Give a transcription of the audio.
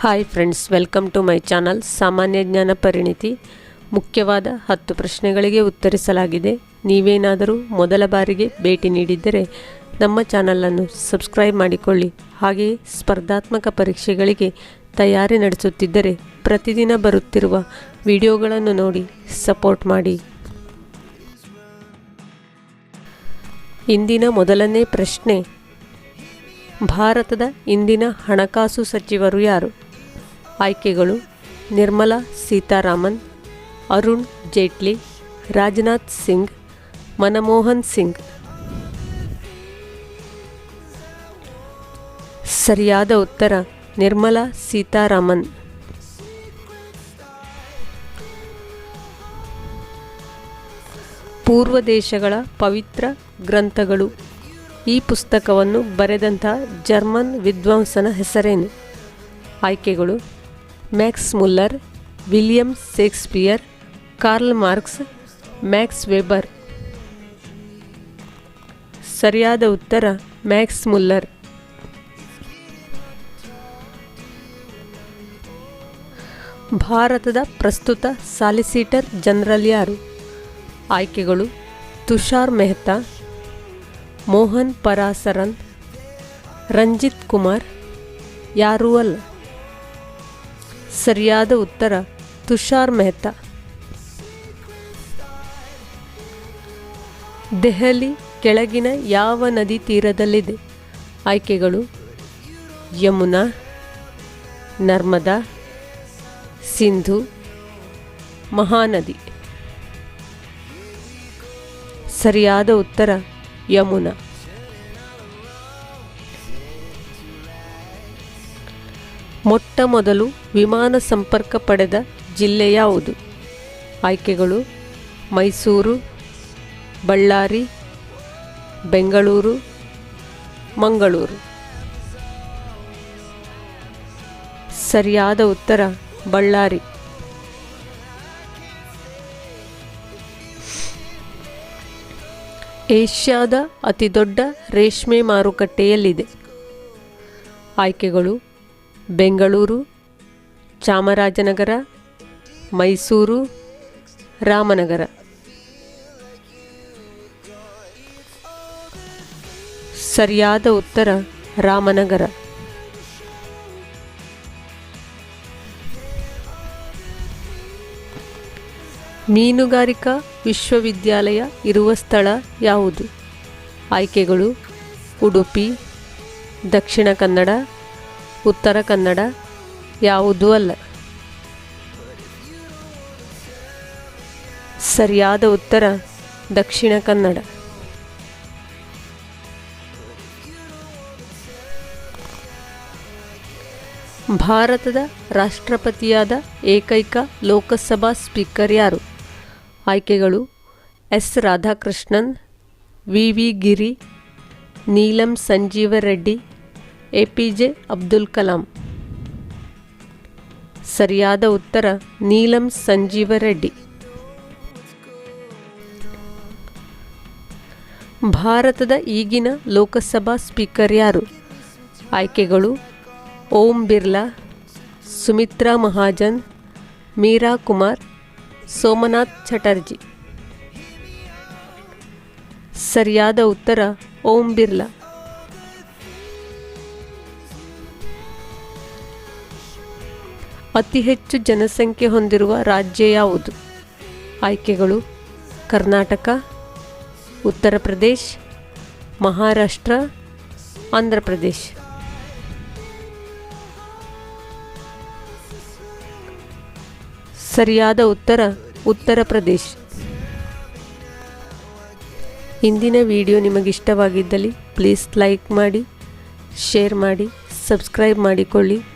Hi friends welcome to my channel ಸಾಮಾನ್ಯ ಜ್ಞಾನ ಪರಿಣಿತಿ ಮುಖ್ಯವಾದ ಹತ್ತು ಪ್ರಶ್ನೆಗಳಿಗೆ ಉತ್ತರಿಸಲಾಗಿದೆ. ನೀವೇನಾದರೂ ಮೊದಲ ಬಾರಿಗೆ ಭೇಟಿ ನೀಡಿದ್ದರೆ ನಮ್ಮ ಚಾನಲನ್ನು ಸಬ್ಸ್ಕ್ರೈಬ್ ಮಾಡಿಕೊಳ್ಳಿ. ಹಾಗೆಯೇ ಸ್ಪರ್ಧಾತ್ಮಕ ಪರೀಕ್ಷೆಗಳಿಗೆ ತಯಾರಿ ನಡೆಸುತ್ತಿದ್ದರೆ ಪ್ರತಿದಿನ ಬರುತ್ತಿರುವ ವಿಡಿಯೋಗಳನ್ನು ನೋಡಿ ಸಪೋರ್ಟ್ ಮಾಡಿ. ಇಂದಿನ ಮೊದಲನೇ ಪ್ರಶ್ನೆ, ಭಾರತದ ಇಂದಿನ ಹಣಕಾಸು ಸಚಿವರು ಯಾರು? ಆಯ್ಕೆಗಳು ನಿರ್ಮಲಾ, ಸೀತಾರಾಮನ್, ಅರುಣ್ ಜೇಟ್ಲಿ, ರಾಜನಾಥ್ ಸಿಂಗ್, ಮನಮೋಹನ್ ಸಿಂಗ್. ಸರಿಯಾದ ಉತ್ತರ, ನಿರ್ಮಲಾ, ಸೀತಾರಾಮನ್. ಪೂರ್ವ ದೇಶಗಳ ಪವಿತ್ರ ಗ್ರಂಥಗಳು. ಈ ಪುಸ್ತಕವನ್ನು ಬರೆದಂತಹ ಜರ್ಮನ್ ವಿದ್ವಾಂಸನ ಹೆಸರೇನು? ಆಯ್ಕೆಗಳು Max Muller William Shakespeare Karl Marx Max Weber ಸರಿಯಾದ ಉತ್ತರ ಮ್ಯಾಕ್ಸ್ ಮುಲ್ಲರ್ ಭಾರತದ ಪ್ರಸ್ತುತ ಸಾಲಿಸಿಟರ್ ಜನರಲ್ ಯಾರು? ಆಯ್ಕೆಗಳು, ತುಷಾರ್ ಮೆಹ್ತಾ, ಮೋಹನ್ ಪರಾಸರನ್, ರಂಜಿತ್ ಕುಮಾರ್, ಯಾರೂ ಅಲ್ಲ. ಸರಿಯಾದ ಉತ್ತರ ತುಷಾರ್ ಮೆಹ್ತಾ. ದೆಹಲಿ ಕೆಳಗಿನ ಯಾವ ನದಿ ತೀರದಲ್ಲಿದೆ? ಆಯ್ಕೆಗಳು ಯಮುನಾ, ನರ್ಮದಾ, ಸಿಂಧು, ಮಹಾನದಿ. ಸರಿಯಾದ ಉತ್ತರ ಯಮುನಾ. ಮೊಟ್ಟ ಮೊದಲು ವಿಮಾನ ಸಂಪರ್ಕ ಪಡೆದ ಜಿಲ್ಲೆ ಯಾವುದು? ಆಯ್ಕೆಗಳು, ಮೈಸೂರು, ಬಳ್ಳಾರಿ, ಬೆಂಗಳೂರು, ಮಂಗಳೂರು. ಸರಿಯಾದ ಉತ್ತರ, ಬಳ್ಳಾರಿ. ಏಷ್ಯಾದ ಅತಿದೊಡ್ಡ ರೇಷ್ಮೆ ಮಾರುಕಟ್ಟೆಯಲ್ಲಿದೆ. ಆಯ್ಕೆಗಳು ಬೆಂಗಳೂರು, ಚಾಮರಾಜನಗರ, ಮೈಸೂರು, ರಾಮನಗರ. ಸರಿಯಾದ ಉತ್ತರ ರಾಮನಗರ. ಮೀನುಗಾರಿಕಾ ವಿಶ್ವವಿದ್ಯಾಲಯ ಇರುವ ಸ್ಥಳ ಯಾವುದು? ಆಯ್ಕೆಗಳು, ಉಡುಪಿ, ದಕ್ಷಿಣ ಕನ್ನಡ ಉತ್ತರ ಕನ್ನಡ ಯಾವುದೂ ಅಲ್ಲ. ಸರಿಯಾದ ಉತ್ತರ ದಕ್ಷಿಣ ಕನ್ನಡ. ಭಾರತದ ರಾಷ್ಟ್ರಪತಿಯಾದ ಏಕೈಕ ಲೋಕಸಭಾ ಸ್ಪೀಕರ್ ಯಾರು? ಆಯ್ಕೆಗಳು S. Radhakrishnan, V. V. Giri, Neelam Sanjeeva Reddy A P J Abdul Kalam. ಸರಿಯಾದ ಉತ್ತರ ನೀಲಂ ಸಂಜೀವ ರೆಡ್ಡಿ ಭಾರತದ ಈಗಿನ ಲೋಕಸಭಾ ಸ್ಪೀಕರ್ ಯಾರು? ಆಯ್ಕೆಗಳು ಓಂ ಬಿರ್ಲಾ, ಸುಮಿತ್ರಾ ಮಹಾಜನ್, ಮೀರಾ ಕುಮಾರ್, ಸೋಮನಾಥ್ ಚಟರ್ಜಿ. ಸರಿಯಾದ ಉತ್ತರ ಓಂ ಬಿರ್ಲಾ. ಅತಿ ಹೆಚ್ಚು ಜನಸಂಖ್ಯೆ ಹೊಂದಿರುವ ರಾಜ್ಯ ಯಾವುದು? ಆಯ್ಕೆಗಳು, ಕರ್ನಾಟಕ, ಉತ್ತರ ಪ್ರದೇಶ್, ಮಹಾರಾಷ್ಟ್ರ, ಆಂಧ್ರ ಪ್ರದೇಶ್. ಸರಿಯಾದ ಉತ್ತರ ಉತ್ತರ ಪ್ರದೇಶ್. ಇಂದಿನ ವಿಡಿಯೋ ನಿಮಗಿಷ್ಟವಾಗಿದ್ದಲ್ಲಿ ಪ್ಲೀಸ್ ಲೈಕ್ ಮಾಡಿ, ಶೇರ್ ಮಾಡಿ, ಸಬ್ಸ್ಕ್ರೈಬ್ ಮಾಡಿಕೊಳ್ಳಿ.